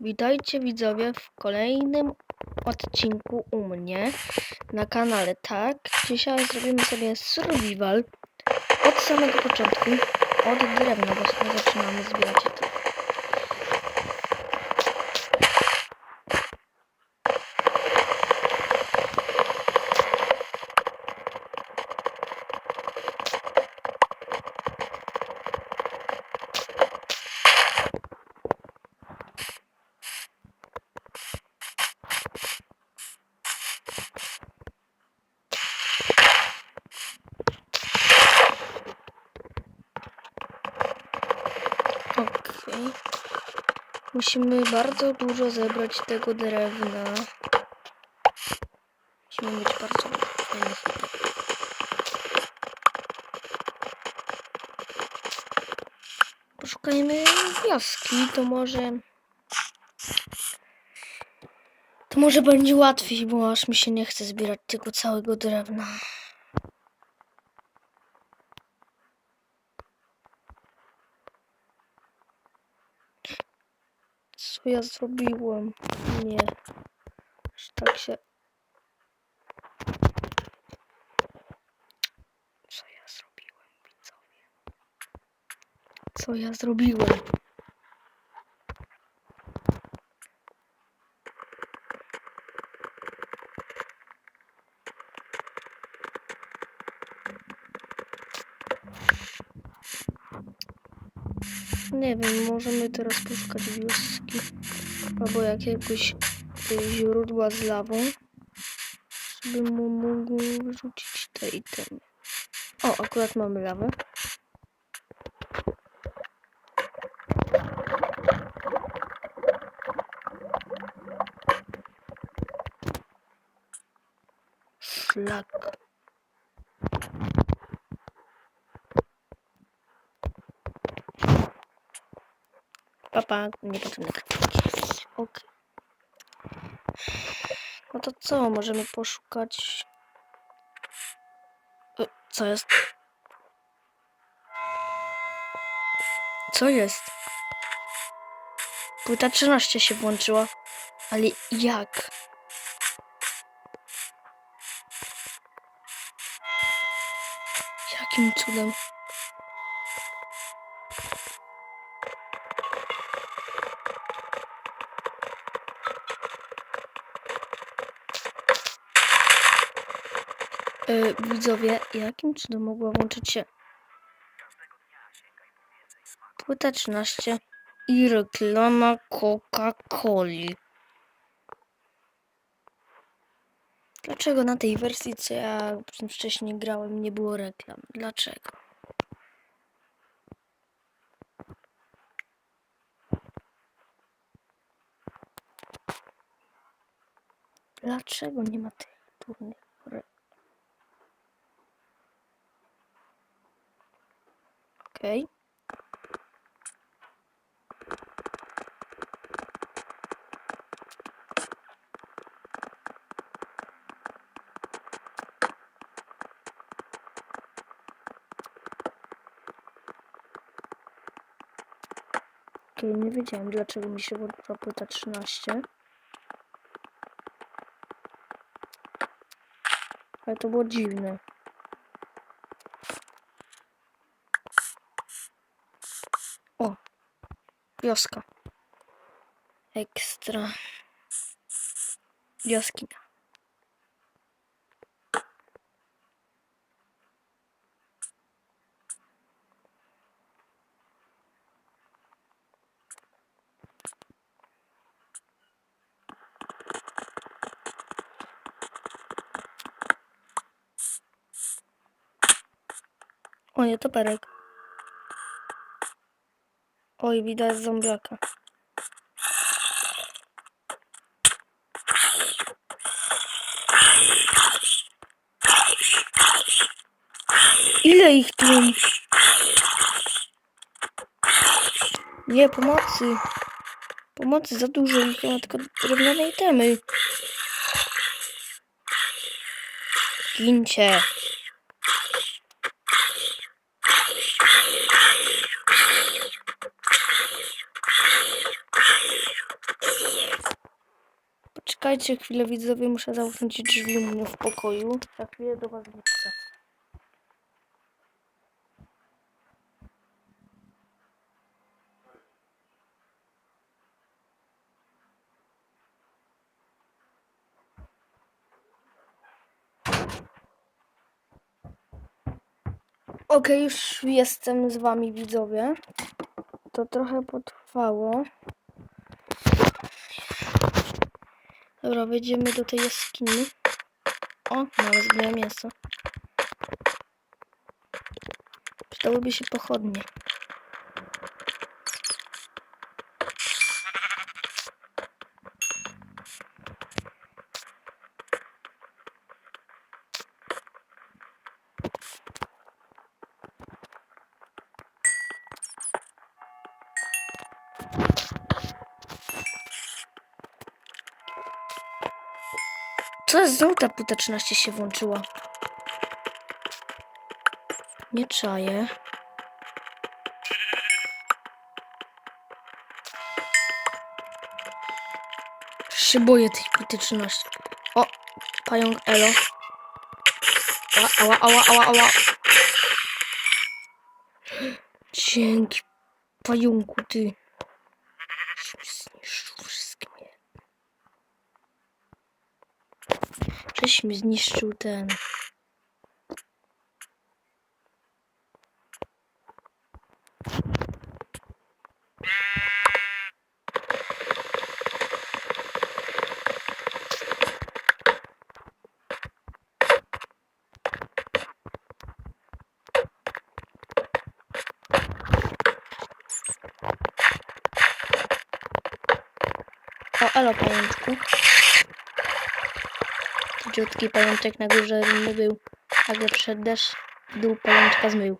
Witajcie widzowie w kolejnym odcinku u mnie na kanale. Tak, dzisiaj zrobimy sobie survival od samego początku, od drewna, bo zaczynamy zbierać Okej. Musimy bardzo dużo zebrać tego drewna. Musimy mieć bardzo idei. Poszukajmy wioski, to może... To może będzie łatwiej, bo aż mi się nie chce zbierać tego całego drewna. Co ja zrobiłem? Nie. Aż tak się... Co ja zrobiłem, widzowie? Co ja zrobiłem? Nie wiem, możemy teraz poszukać wioski albo jakiegoś źródła z lawą, żeby mu mógł wyrzucić te itemy. O, akurat mamy lawę. Szlak. Papa, niepotrzebne kartki. Ok. No to co? Możemy poszukać. E, Co jest? Co jest? Płyta 13 się włączyła. Ale jak? Jakim cudem? E, widzowie, jakim cudem mogła włączyć się płyta 13 i reklama Coca-Coli? Dlaczego na tej wersji, co ja wcześniej grałem, nie było reklam? Dlaczego? Dlaczego nie ma tych Okej. Okej, nie wiedziałem dlaczego mi się włączyła płyta 13. Ale to było dziwne. O! Wioska. Ekstra. Wioskina. O nie, to perek. Oj, widać zombiaka. Ile ich tu? Nie, pomocy. Pomocy, za dużo ich, mam tylko drewniane itemy. Gincie. Poczekajcie chwilę, widzowie, muszę zamknąć drzwi u mnie w pokoju. Za chwilę do was wrócę. Okej, już jestem z wami, widzowie. To trochę potrwało. Dobra, wejdziemy do tej jaskini. O, nawet zgniłe mięso. Przydałyby się pochodnie. Znowu ta płyta 13 się włączyła? Nie czaję. Się boję tej płyty 13. O, pająk Elo. Ała, ała, ała, ała, ała. Dzięki pająku, ty. Żeś mi zniszczył ten. O, elo pajączku. Dziutki pajączek na górze nie był. Nagle przed deszcz, dół pajączka zmył.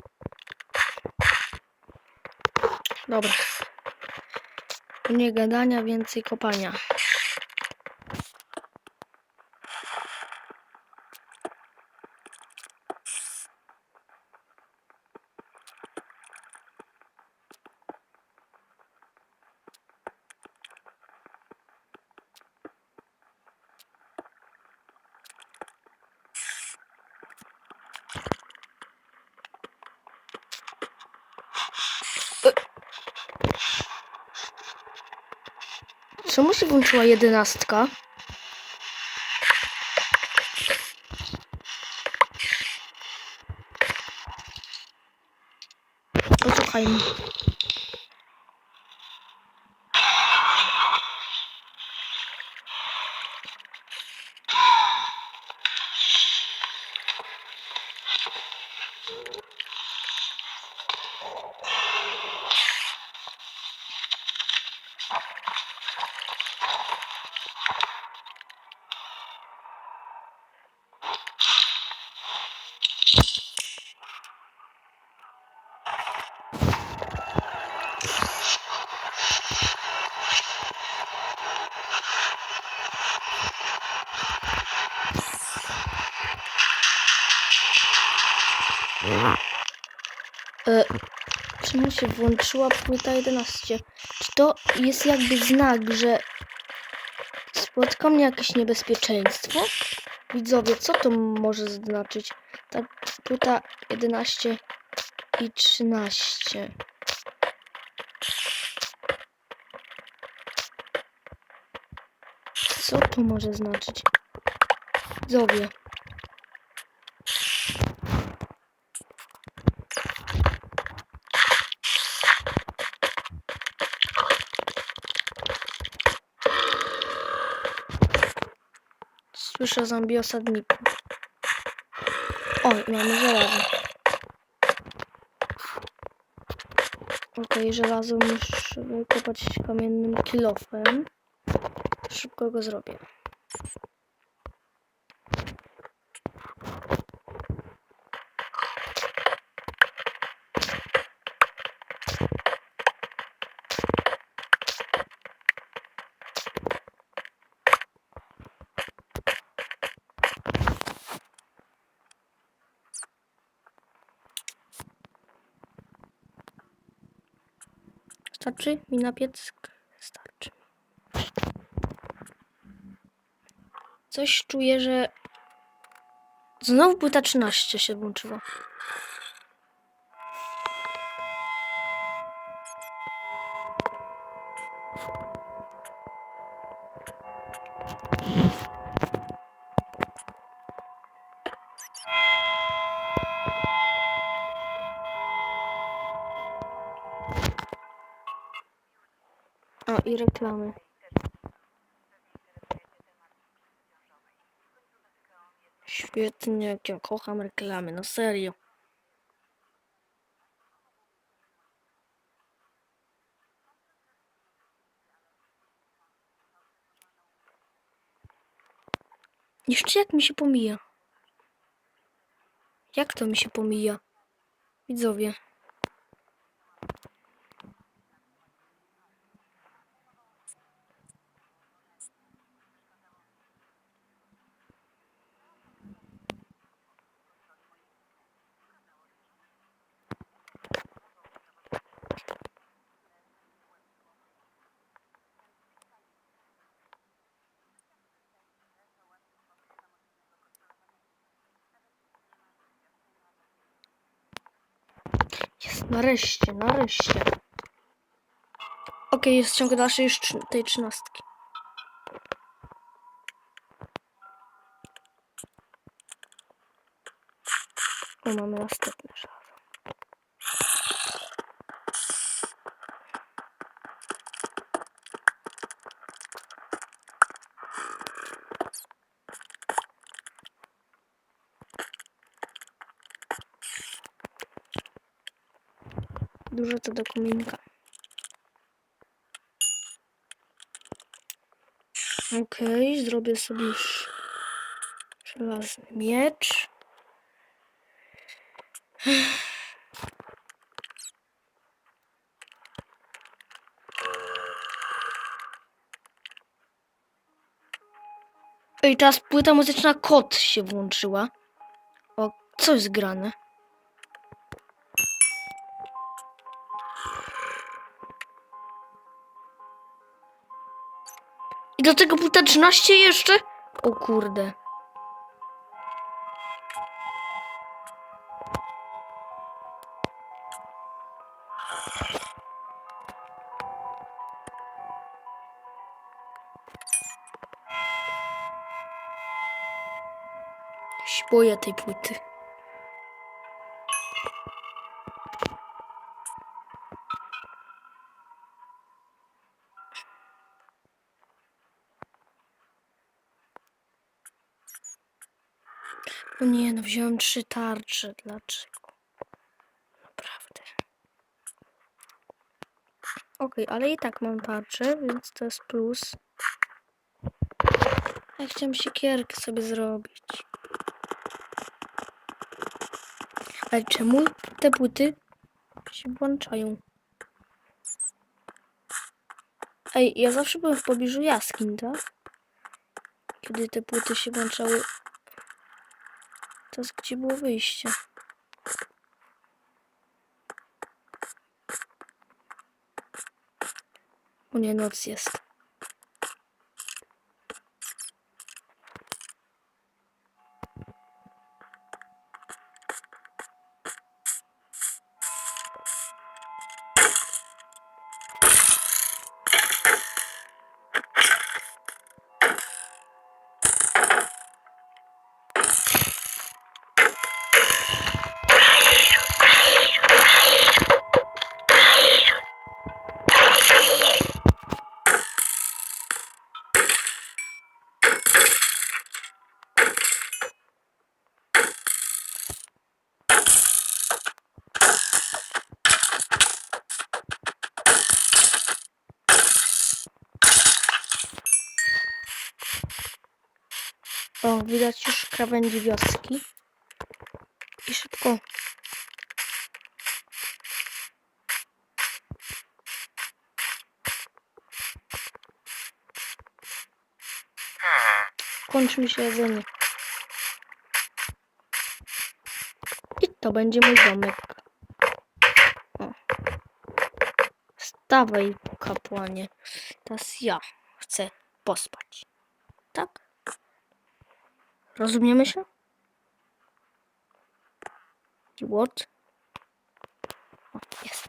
Dobra. Nie gadania, więcej kopania. Czemu się włączyła jedenastka? Posłuchajmy. Czemu się włączyła płyta 11? Czy to jest jakby znak, że spotka mnie jakieś niebezpieczeństwo? Widzowie, co to może znaczyć? Ta płyta 11 i 13. Co to może znaczyć? Widzowie. Słyszę zombie osadniku. O, mamy żelazo. Okej, żelazo muszę wykopać kamiennym kilofem. Szybko go zrobię. Starczy mi na pieck? Starczy. Coś czuję, że znowu płyta 13 się włączyła. I reklamy. Świetnie, jak ja kocham reklamy, no serio. Jeszcze jak mi się pomija? Jak to mi się pomija? Widzowie. Jest, nareszcie, nareszcie. Okej, jest ciąg dalszy już tej trzynastki. O, mamy następne żelazo. Dużo to do kominka. Okej, zrobię sobie żelazny miecz. Ej, teraz płyta muzyczna kot się włączyła. O, co jest do tego płyta 13 jeszcze? O kurde. Boję tej płyty. No nie, no wziąłem trzy tarcze. Dlaczego? Naprawdę. Okej, ale i tak mam tarczę, więc to jest plus. Ja chciałem siekierkę sobie zrobić. Ale czemu te płyty się włączają? Ej, ja zawsze byłem w pobliżu jaskiń, tak? Kiedy te płyty się włączały. Jest gdzie było wyjście. O nie, noc jest. O, widać już krawędzi wioski. I szybko. Kończy mi się jedzenie. I to będzie mój domek. O. Stawaj, kapłanie. Teraz ja chcę pospać. Rozumiemy się? What? O, jest.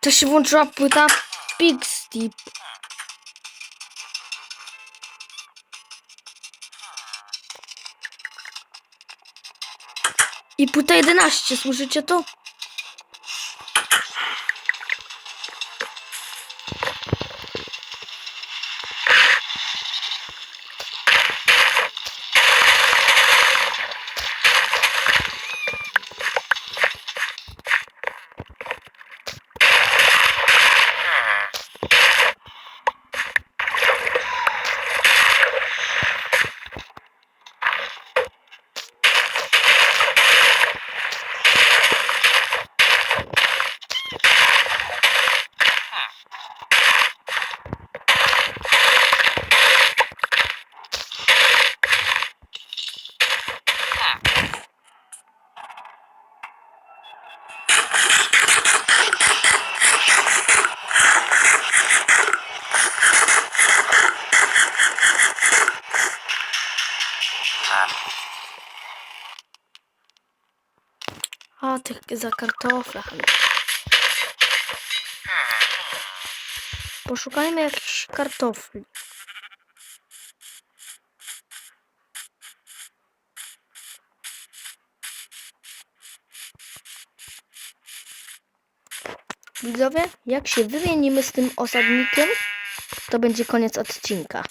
To się włączyła płyta Pixtip. I płyta 11, słyszycie to? Tych za kartoflach. Poszukajmy jakichś kartofli. Widzowie, jak się wymienimy z tym osadnikiem, to będzie koniec odcinka.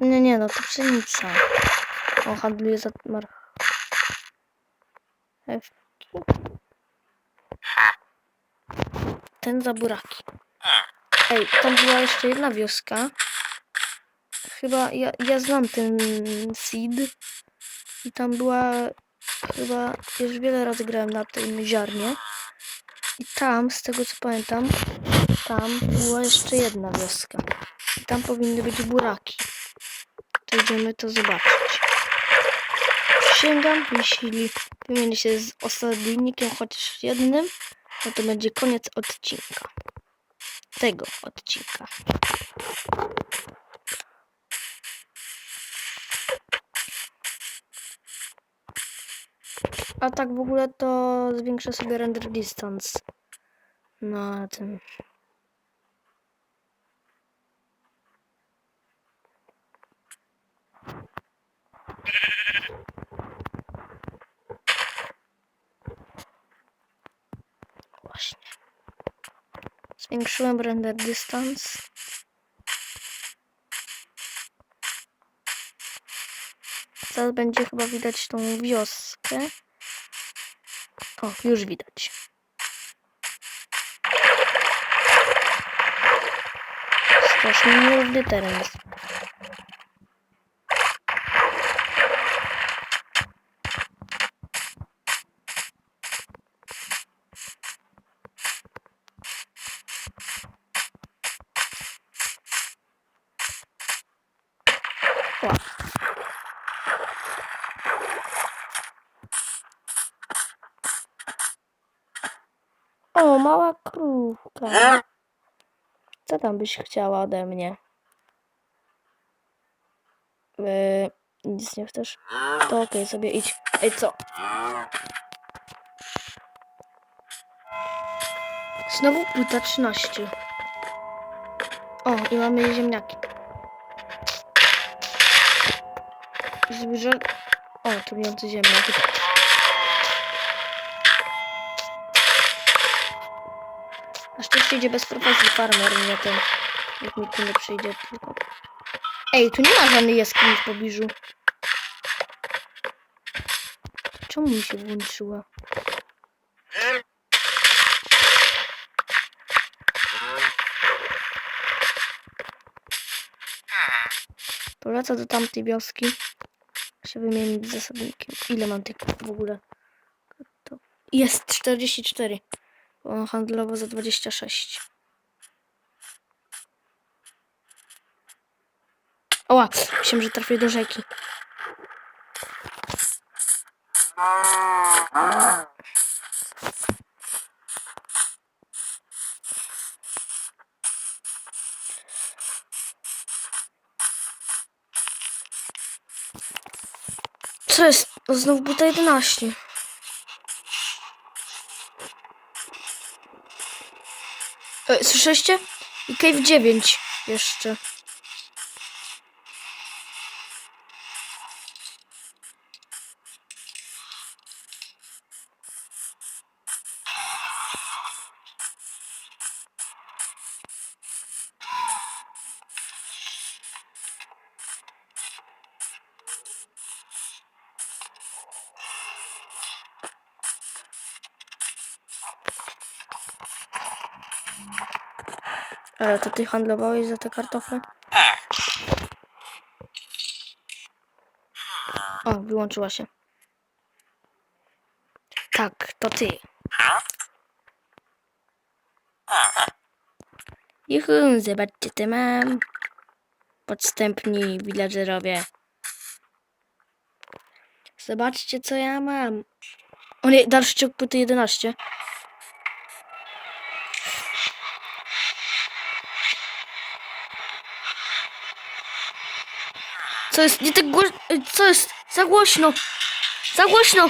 Nie, nie, no to pszenica. On handluje za marchewki. Ten za buraki. Ej, tam była jeszcze jedna wioska. Chyba, ja, ja znam ten seed. I tam była, chyba, już wiele razy grałem na tym ziarnie. I tam, z tego co pamiętam, tam była jeszcze jedna wioska. I tam powinny być buraki. Idziemy to zobaczyć. Przysięgam, jeśli wymienię się z osadnikiem chociaż jednym, no to będzie koniec odcinka. Tego odcinka. A tak w ogóle to zwiększę sobie render distance na tym. Właśnie. Zwiększyłem render distance. Teraz będzie chyba widać tą wioskę. O, już widać. Strasznie nierówny teren jest. O, mała krówka. Co tam byś chciała ode mnie? Yy, nic nie chcesz? To okej, sobie idź. Ej, co? Znowu 13. O, i mamy ziemniaki. Zbliża... O, trujący ziemniaki. Idzie bez profesji farmer, nie ten. Jak mi tu nie przyjdzie tylko. Ej, tu nie ma żadnej jaskini w pobliżu. Czemu mi się włączyła? To lecę do tamtej wioski. Się wymienić z. Ile mam tych w ogóle? Jest 44. Handlowo za 26. Oła, myślałem, że trafię do rzeki. Co jest? O, znowu buta 11. E, słyszeliście? I Cave 9 jeszcze. Ale to ty handlowałeś za te kartofle? O, wyłączyła się. Tak, to ty. Juhu, zobaczcie, co mam. Podstępni villagerowie. Zobaczcie, co ja mam. O nie, dalszy ciąg płyty 11. Co jest? Nie tak głośno. Co jest? Za głośno. Za głośno.